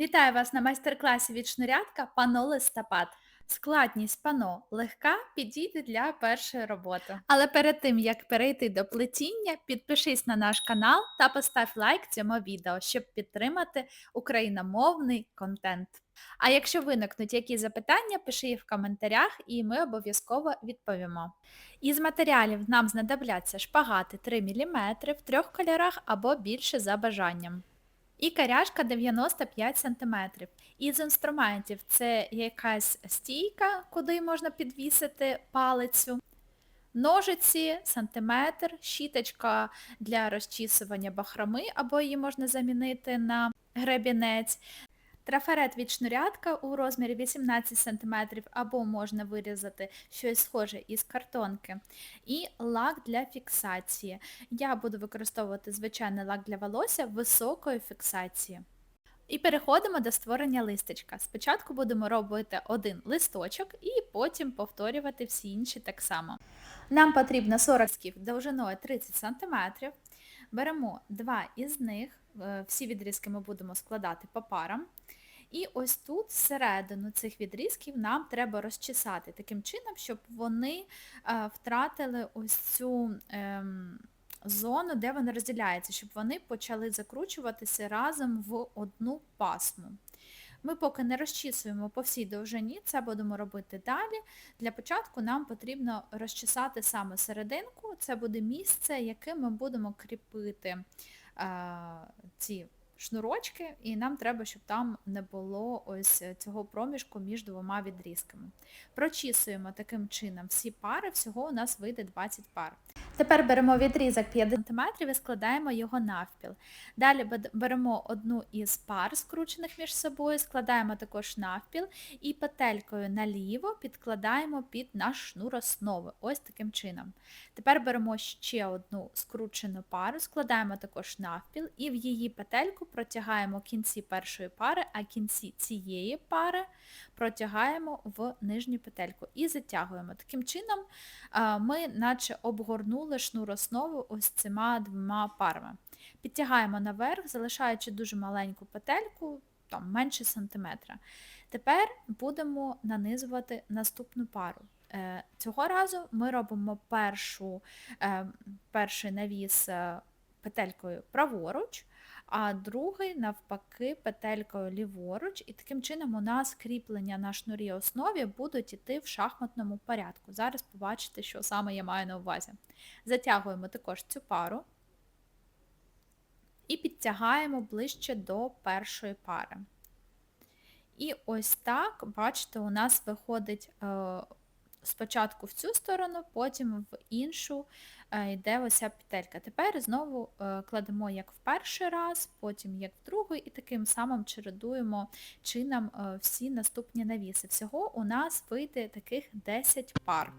Вітаю вас на майстер-класі від шнурятка пано листопад. Складність пано легка підійде для першої роботи. Але перед тим, як перейти до плетіння, підпишись на наш канал та постав лайк цьому відео, щоб підтримати україномовний контент. А якщо виникнуть якісь запитання, пиши їх в коментарях і ми обов'язково відповімо. Із матеріалів нам знадобляться шпагати 3 мм в трьох кольорах або більше за бажанням. І каряшка 95 см. Із інструментів це якась стійка, куди можна підвісити палицю, ножиці, сантиметр, щіточка для розчісування бахроми, або її можна замінити на гребінець, Трафарет від шнурятка у розмірі 18 см або можна вирізати щось схоже із картонки. І лак для фіксації. Я буду використовувати звичайний лак для волосся високої фіксації. І переходимо до створення листочка. Спочатку будемо робити один листочок і потім повторювати всі інші так само. Нам потрібно 40 сків довжиною 30 см. Беремо два із них, е, всі відрізки ми будемо складати по парам. І ось тут всередину цих відрізків нам треба розчесати таким чином, щоб вони е, втратили ось цю е, зону, де вони розділяються, щоб вони почали закручуватися разом в одну пасму. Ми поки не розчісуємо по всій довжині, це будемо робити далі. Для початку нам потрібно розчесати саме серединку, це буде місце, яке ми будемо кріпити е, ці шнурочки, і нам треба, щоб там не було ось цього проміжку між двома відрізками. Прочісуємо таким чином всі пари, всього у нас вийде 20 пар. Тепер беремо відрізок 5 см і складаємо його навпіл. Далі беремо одну із пар, скручених між собою, складаємо також навпіл і петелькою наліво підкладаємо під наш шнур основи. Ось таким чином. Тепер беремо ще одну скручену пару, складаємо також навпіл і в її петельку протягаємо кінці першої пари, а кінці цієї пари протягаємо в нижню петельку і затягуємо. Таким чином ми наче обгорнули шнур основу ось цими двома парами. Підтягаємо наверх, залишаючи дуже маленьку петельку, там менше сантиметра. Тепер будемо нанизувати наступну пару. Е, цього разу ми робимо першу, е, перший навіс е, петелькою праворуч, а другий, навпаки, петелькою ліворуч, і таким чином у нас кріплення на шнурі основі будуть йти в шахматному порядку. Зараз побачите, що саме я маю на увазі. Затягуємо також цю пару і підтягаємо ближче до першої пари. І ось так, бачите, у нас виходить е, спочатку в цю сторону, потім в іншу е, йде ося петелька. Тепер знову е, кладемо як в перший раз, потім як в другий, і таким самим чередуємо чином е, всі наступні навіси. Всього у нас вийде таких 10 пар.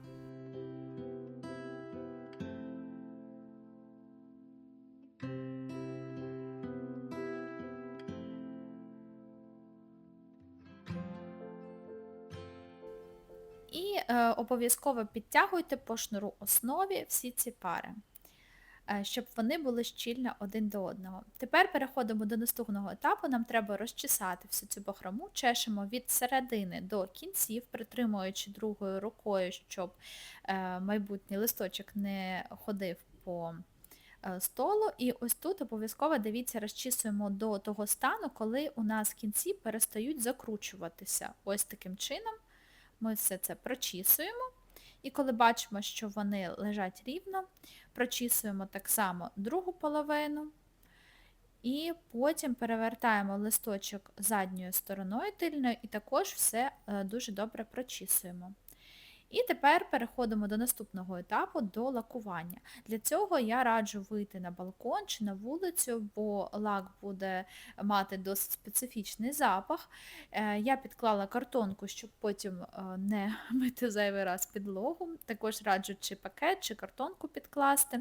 І е, обов'язково підтягуйте по шнуру основі всі ці пари, е, щоб вони були щільно один до одного. Тепер переходимо до наступного етапу, нам треба розчесати всю цю бахрому, чешемо від середини до кінців, притримуючи другою рукою, щоб е, майбутній листочок не ходив по е, столу. І ось тут обов'язково, дивіться, розчісуємо до того стану, коли у нас кінці перестають закручуватися. Ось таким чином. Ми все це прочісуємо. І коли бачимо, що вони лежать рівно, прочісуємо так само другу половину. І потім перевертаємо листочок задньою стороною тильною і також все е, дуже добре прочісуємо. І тепер переходимо до наступного етапу, до лакування. Для цього я раджу вийти на балкон чи на вулицю, бо лак буде мати досить специфічний запах. Е, я підклала картонку, щоб потім е, не мити зайвий раз підлогу. Також раджу чи пакет, чи картонку підкласти.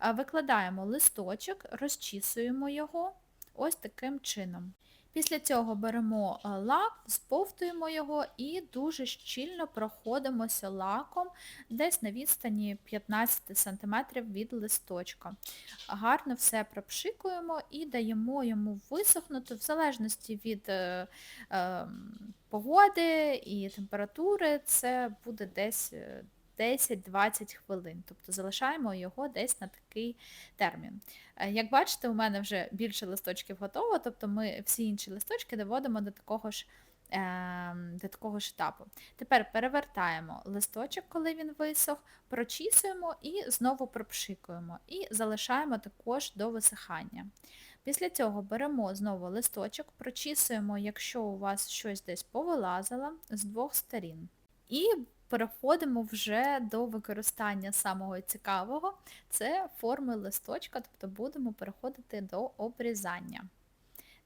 Е, викладаємо листочок, розчісуємо його ось таким чином. Після цього беремо е, лак, збовтуємо його і дуже щільно проходимося лаком десь на відстані 15 см від листочка. Гарно все пропшикуємо і даємо йому висохнути в залежності від е, е, погоди і температури, це буде десь е, 10-20 хвилин. Тобто залишаємо його десь на такий термін. Е, Як бачите, у мене вже більше листочків готово, тобто ми всі інші листочки доводимо до такого ж ем, до такого ж етапу. Тепер перевертаємо листочок, коли він висох, прочісуємо і знову пропшикуємо. І залишаємо також до висихання. Після цього беремо знову листочок, прочісуємо, якщо у вас щось десь повилазило з двох сторін. І переходимо вже до використання самого цікавого, це форми листочка, тобто будемо переходити до обрізання.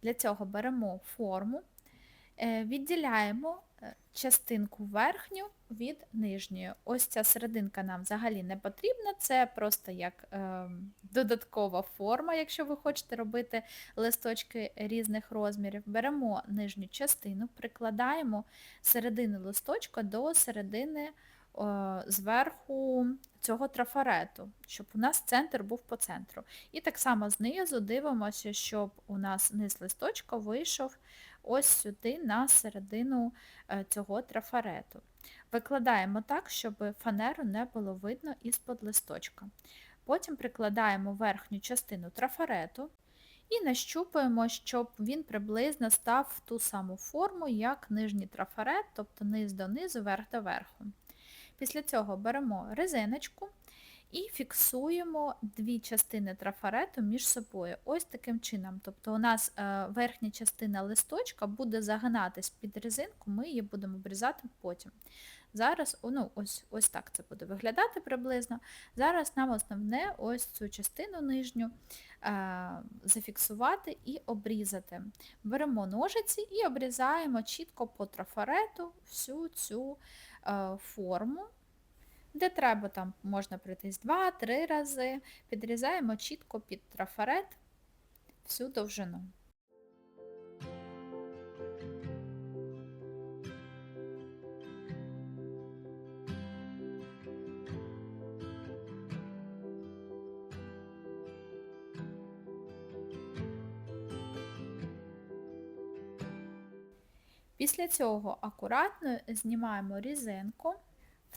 Для цього беремо форму, е, відділяємо частинку верхню від нижньої. Ось ця серединка нам взагалі не потрібна, це просто як е, додаткова форма, якщо ви хочете робити листочки різних розмірів. Беремо нижню частину, прикладаємо середину листочка до середини о, зверху цього трафарету, щоб у нас центр був по центру. І так само знизу дивимося, щоб у нас низ листочка вийшов ось сюди на середину е, цього трафарету. Викладаємо так, щоб фанеру не було видно із-под листочка. Потім прикладаємо верхню частину трафарету і нащупуємо, щоб він приблизно став в ту саму форму, як нижній трафарет, тобто низ до низу, верх до верху. Після цього беремо резиночку і фіксуємо дві частини трафарету між собою. Ось таким чином. Тобто у нас е, верхня частина листочка буде загинатись під резинку, ми її будемо обрізати потім. Зараз, ну, ось ось так це буде виглядати приблизно. Зараз нам основне ось цю частину нижню е, зафіксувати і обрізати. Беремо ножиці і обрізаємо чітко по трафарету всю цю е, форму. Де треба, там можна пройтись 2-3 рази, підрізаємо чітко під трафарет всю довжину. Після цього акуратно знімаємо різинку.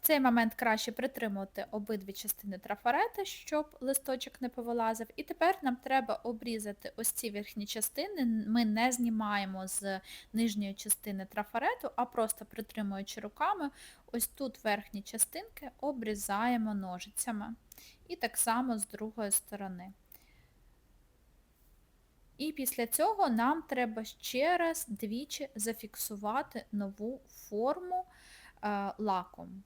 Цей момент краще притримувати обидві частини трафарета, щоб листочок не повилазив. І тепер нам треба обрізати ось ці верхні частини. Ми не знімаємо з нижньої частини трафарету, а просто притримуючи руками, ось тут верхні частинки обрізаємо ножицями. І так само з другої сторони. І після цього нам треба ще раз двічі зафіксувати нову форму е, лаком.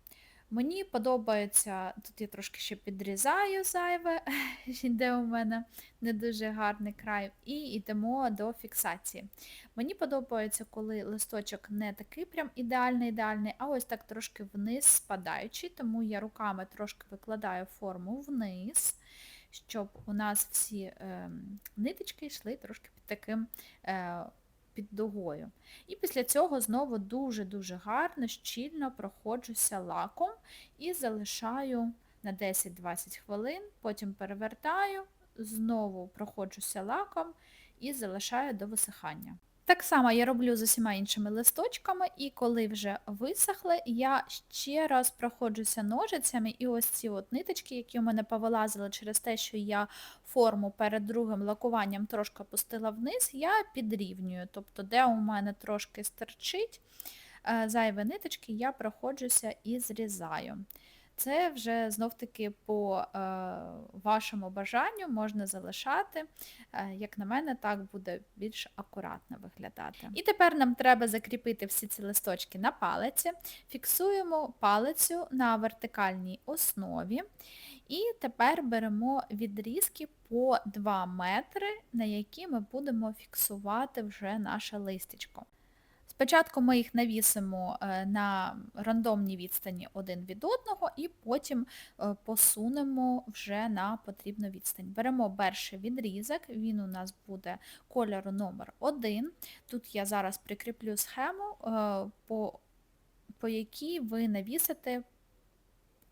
Мені подобається, тут я трошки ще підрізаю зайве, де у мене не дуже гарний край, і йдемо до фіксації. Мені подобається, коли листочок не такий прям ідеальний-ідеальний, а ось так трошки вниз спадаючий, тому я руками трошки викладаю форму вниз, щоб у нас всі е, ниточки йшли трошки під таким е, під дугою. І після цього знову дуже-дуже гарно, щільно проходжуся лаком і залишаю на 10-20 хвилин, потім перевертаю, знову проходжуся лаком і залишаю до висихання. Так само я роблю з усіма іншими листочками, і коли вже висохли, я ще раз проходжуся ножицями, і ось ці от ниточки, які у мене повилазили через те, що я форму перед другим лакуванням трошки опустила вниз, я підрівнюю. Тобто, де у мене трошки стерчить е, зайві ниточки, я проходжуся і зрізаю. Це вже знов-таки по е, вашому бажанню можна залишати. Е, як на мене, так буде більш акуратно виглядати. І тепер нам треба закріпити всі ці листочки на палиці. Фіксуємо палицю на вертикальній основі. І тепер беремо відрізки по 2 метри, на які ми будемо фіксувати вже наше листечко. Спочатку ми їх навісимо е, на рандомні відстані один від одного і потім е, посунемо вже на потрібну відстань. Беремо перший відрізок, він у нас буде кольору номер 1. Тут я зараз прикріплю схему, е, по, по якій ви навісите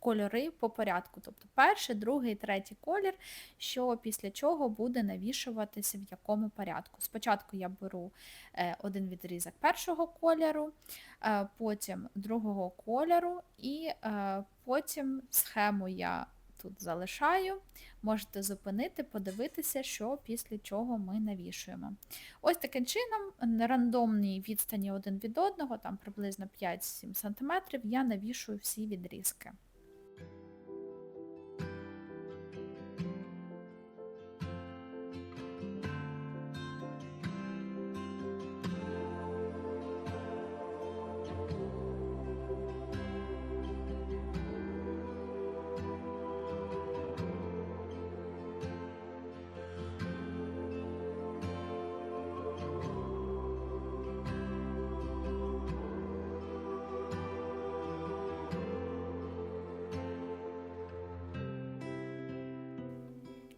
кольори по порядку. Тобто перший, другий, третій колір, що після чого буде навішуватися в якому порядку. Спочатку я беру е, один відрізок першого кольору, е, потім другого кольору і е, потім схему я тут залишаю. Можете зупинити, подивитися, що після чого ми навішуємо. Ось таким чином, на рандомній відстані один від одного, там приблизно 5-7 см, я навішую всі відрізки.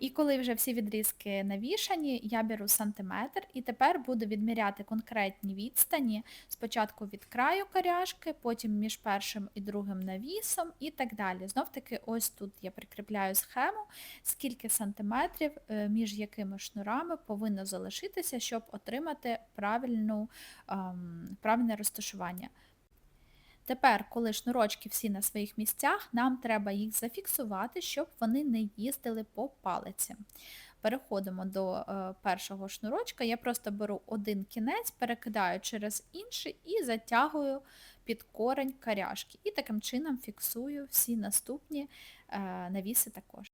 І коли вже всі відрізки навішані, я беру сантиметр і тепер буду відміряти конкретні відстані, спочатку від краю коряшки, потім між першим і другим навісом і так далі. Знов таки ось тут я прикріпляю схему, скільки сантиметрів е, між якими шнурами повинно залишитися, щоб отримати правильну, ем, правильне розташування. Тепер, коли шнурочки всі на своїх місцях, нам треба їх зафіксувати, щоб вони не їздили по палиці. Переходимо до е, першого шнурочка, я просто беру один кінець, перекидаю через інший і затягую під корень каряшки. І таким чином фіксую всі наступні е, навіси також.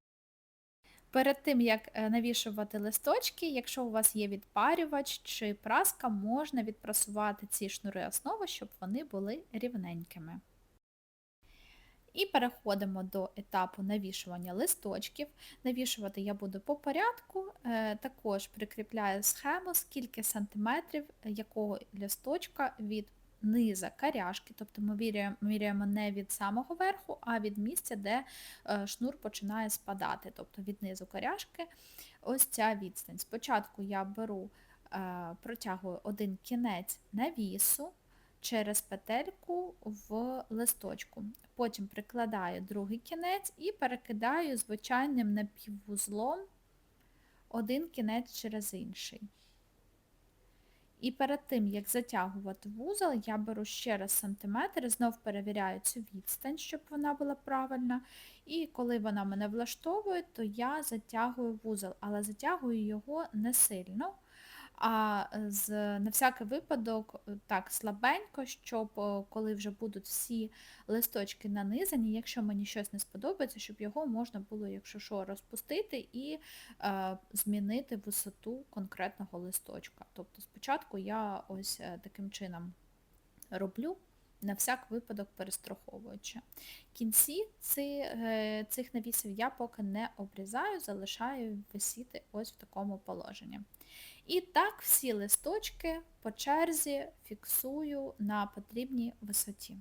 Перед тим, як е, навішувати листочки, якщо у вас є відпарювач чи праска, можна відпрасувати ці шнури основи, щоб вони були рівненькими. І переходимо до етапу навішування листочків. Навішувати я буду по порядку, е, також прикріпляю схему, скільки сантиметрів якого листочка від низа каряшки, тобто ми міряємо не від самого верху, а від місця, де е, шнур починає спадати, тобто від низу каряшки ось ця відстань. Спочатку я беру, е, протягую один кінець навісу через петельку в листочку. Потім прикладаю другий кінець і перекидаю звичайним напіввузлом один кінець через інший. І перед тим, як затягувати вузол, я беру ще раз сантиметр, знов перевіряю цю відстань, щоб вона була правильна. І коли вона мене влаштовує, то я затягую вузол, але затягую його не сильно а е, з, на всякий випадок е, так слабенько, щоб коли вже будуть всі листочки нанизані, якщо мені щось не сподобається, щоб його можна було, якщо що, розпустити і е, змінити висоту конкретного листочка. Тобто спочатку я ось е, таким чином роблю. На всяк випадок перестраховуючи. Кінці цих навісів я поки не обрізаю, залишаю висіти ось в такому положенні. І так всі листочки по черзі фіксую на потрібній висоті.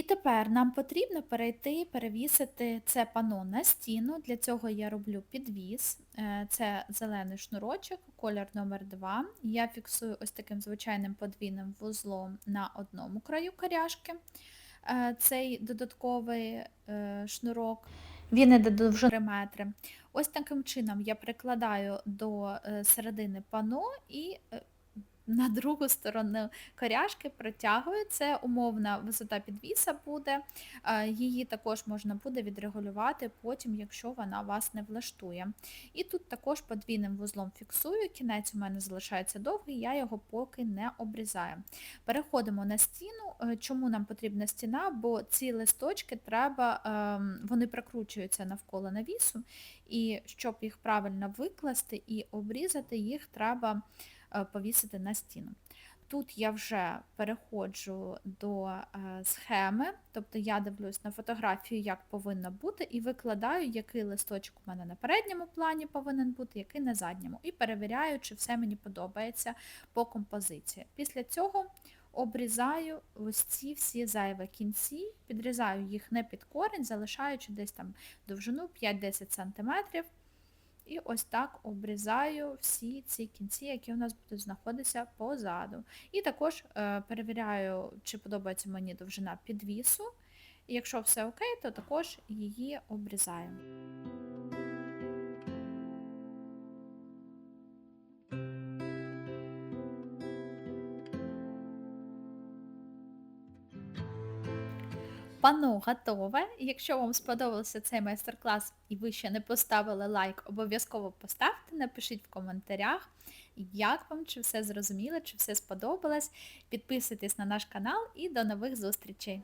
І тепер нам потрібно перейти, перевісити це пано на стіну. Для цього я роблю підвіс. Е, це зелений шнурочок, колір номер 2 Я фіксую ось таким звичайним подвійним вузлом на одному краю коряшки. Е, цей додатковий е, шнурок. Він іде довжини метри. Ось таким чином я прикладаю до середини пано і на другу сторону коряшки протягую, це умовна висота підвіса буде, її також можна буде відрегулювати потім, якщо вона вас не влаштує. І тут також подвійним вузлом фіксую, кінець у мене залишається довгий, я його поки не обрізаю. Переходимо на стіну. Е, чому нам потрібна стіна? Бо ці листочки треба, ем, вони прокручуються навколо навісу, і щоб їх правильно викласти і обрізати, їх треба Е, повісити на стіну. Тут я вже переходжу до е, схеми, тобто я дивлюсь на фотографію, як повинно бути, і викладаю, який листочок у мене на передньому плані повинен бути, який на задньому. І перевіряю, чи все мені подобається по композиції. Після цього обрізаю ось ці всі зайві кінці, підрізаю їх не під корінь, залишаючи десь там довжину 5-10 см. І ось так обрізаю всі ці кінці, які у нас будуть знаходитися позаду. І також е, перевіряю, чи подобається мені довжина підвісу. І якщо все окей, то також її обрізаю. Пано готове. Якщо вам сподобався цей майстер-клас і ви ще не поставили лайк, обов'язково поставте, напишіть в коментарях, як вам, чи все зрозуміло, чи все сподобалось. Підписуйтесь на наш канал і до нових зустрічей!